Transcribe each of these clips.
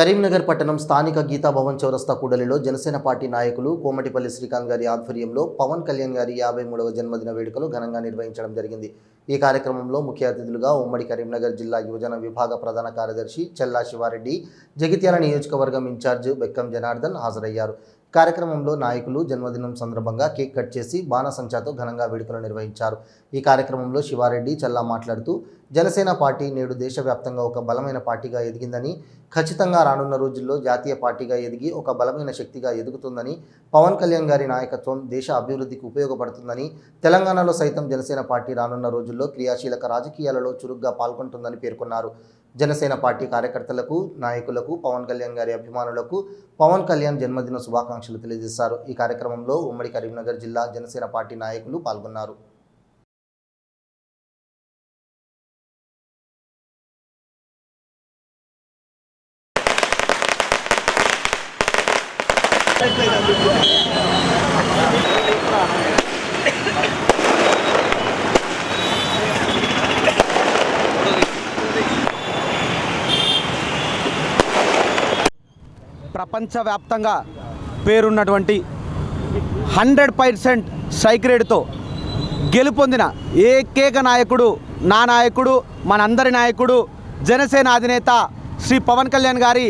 కరీంనగర్ పట్టణం స్థానిక గీతాభవన్ చౌరస్తా కూడలిలో జనసేన పార్టీ నాయకులు కోమటిపల్లి శ్రీకాంత్ గారి ఆధ్వర్యంలో పవన్ కళ్యాణ్ గారి యాభై మూడవ జన్మదిన వేడుకలు ఘనంగా నిర్వహించడం జరిగింది. ఈ కార్యక్రమంలో ముఖ్య అతిథులుగా ఉమ్మడి కరీంనగర్ జిల్లా యువజన విభాగ ప్రధాన కార్యదర్శి చెల్లా శివారెడ్డి జగిత్యాల నియోజకవర్గం ఇన్ఛార్జ్ బెక్కం జనార్దన్ హాజరయ్యారు. కార్యక్రమంలో నాయకులు జన్మదినం సందర్భంగా కేక్ కట్ చేసి బాణసంచాతో ఘనంగా వేడుకలు నిర్వహించారు. ఈ కార్యక్రమంలో శివారెడ్డి చల్లా మాట్లాడుతూ జనసేన పార్టీ నేడు దేశవ్యాప్తంగా ఒక బలమైన పార్టీగా ఎదిగిందని ఖచ్చితంగా రానున్న రోజుల్లో జాతీయ పార్టీగా ఎదిగి ఒక బలమైన శక్తిగా ఎదుగుతుందని పవన్ కళ్యాణ్ గారి నాయకత్వం దేశ అభివృద్ధికి ఉపయోగపడుతుందని తెలంగాణలో సైతం జనసేన పార్టీ రానున్న రోజుల్లో క్రియాశీలక రాజకీయాలలో చురుగ్గా పాల్గొంటుందని పేర్కొన్నారు. జనసేన పార్టీ కార్యకర్తలకు నాయకులకు పవన్ కళ్యాణ్ గారి అభిమానులకు పవన్ కళ్యాణ్ జన్మదిన శుభాకాంక్షలు తెలియజేశారు. ఈ కార్యక్రమంలో ఉమ్మడి కరీంనగర్ జిల్లా జనసేన పార్టీ నాయకులు పాల్గొన్నారు. ప్రపంచవ్యాప్తంగా పేరున్నటువంటి హండ్రెడ్ పర్సెంట్ సైక్రేడ్తో గెలుపొందిన ఏకైక నాయకుడు నా నాయకుడు మనందరి నాయకుడు జనసేన అధినేత శ్రీ పవన్ కళ్యాణ్ గారి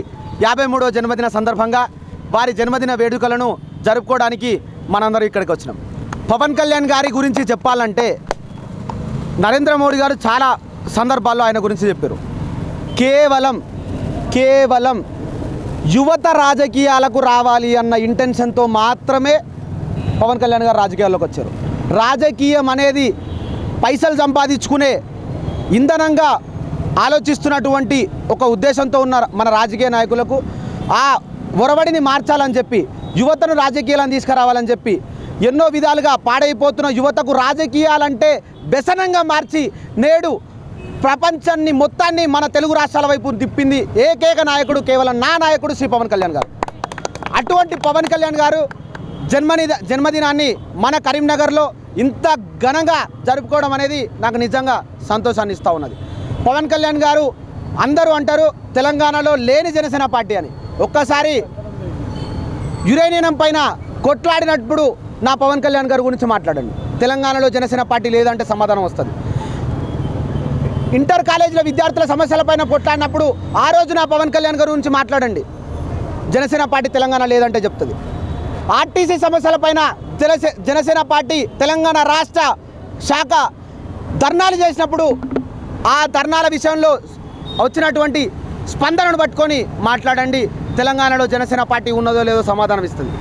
యాభై మూడవ జన్మదిన సందర్భంగా వారి జన్మదిన వేడుకలను జరుపుకోవడానికి మనందరం ఇక్కడికి వచ్చినాం. పవన్ కళ్యాణ్ గారి గురించి చెప్పాలంటే నరేంద్ర మోడీ గారు చాలా సందర్భాల్లో ఆయన గురించి చెప్పారు. కేవలం కేవలం యువత రాజకీయాలకు రావాలి అన్న ఇంటెన్షన్తో మాత్రమే పవన్ కళ్యాణ్ గారు రాజకీయాల్లోకి వచ్చారు. రాజకీయం అనేది పైసలు సంపాదించుకునే ఇంధనంగా ఆలోచిస్తున్నటువంటి ఒక ఉద్దేశంతో ఉన్న మన రాజకీయ నాయకులకు ఆ ఒరవడిని మార్చాలని చెప్పి యువతను రాజకీయాలను తీసుకురావాలని చెప్పి ఎన్నో విధాలుగా పాడైపోతున్న యువతకు రాజకీయాలంటే వ్యసనంగా మార్చి నేడు ప్రపంచాన్ని మొత్తాన్ని మన తెలుగు రాష్ట్రాల వైపు తిప్పింది ఏకైక నాయకుడు కేవలం నా నాయకుడు శ్రీ పవన్ కళ్యాణ్ గారు. అటువంటి పవన్ కళ్యాణ్ గారు జన్మని జన్మదినాన్ని మన కరీంనగర్లో ఇంత ఘనంగా జరుపుకోవడం అనేది నాకు నిజంగా సంతోషాన్ని ఇస్తూ ఉన్నది. పవన్ కళ్యాణ్ గారు అందరూ అంటారు తెలంగాణలో లేని జనసేన పార్టీ అని. ఒక్కసారి యురేనియం పైన కొట్లాడినప్పుడు నా పవన్ కళ్యాణ్ గారి గురించి మాట్లాడండి. తెలంగాణలో జనసేన పార్టీ లేదంటే సమాధానం వస్తుంది. ఇంటర్ కాలేజీల విద్యార్థుల సమస్యలపైన కొట్లాడినప్పుడు ఆ రోజున పవన్ కళ్యాణ్ గారి గురించి మాట్లాడండి. జనసేన పార్టీ తెలంగాణ లేదంటే చెప్తుంది. ఆర్టీసీ సమస్యలపైన జనసే జనసేన పార్టీ తెలంగాణ రాష్ట్ర శాఖ ధర్నాలు చేసినప్పుడు ఆ ధర్నాల విషయంలో వచ్చినటువంటి స్పందనను పట్టుకొని మాట్లాడండి. తెలంగాణలో జనసేన పార్టీ ఉన్నదో లేదో సమాధానం ఇస్తుంది.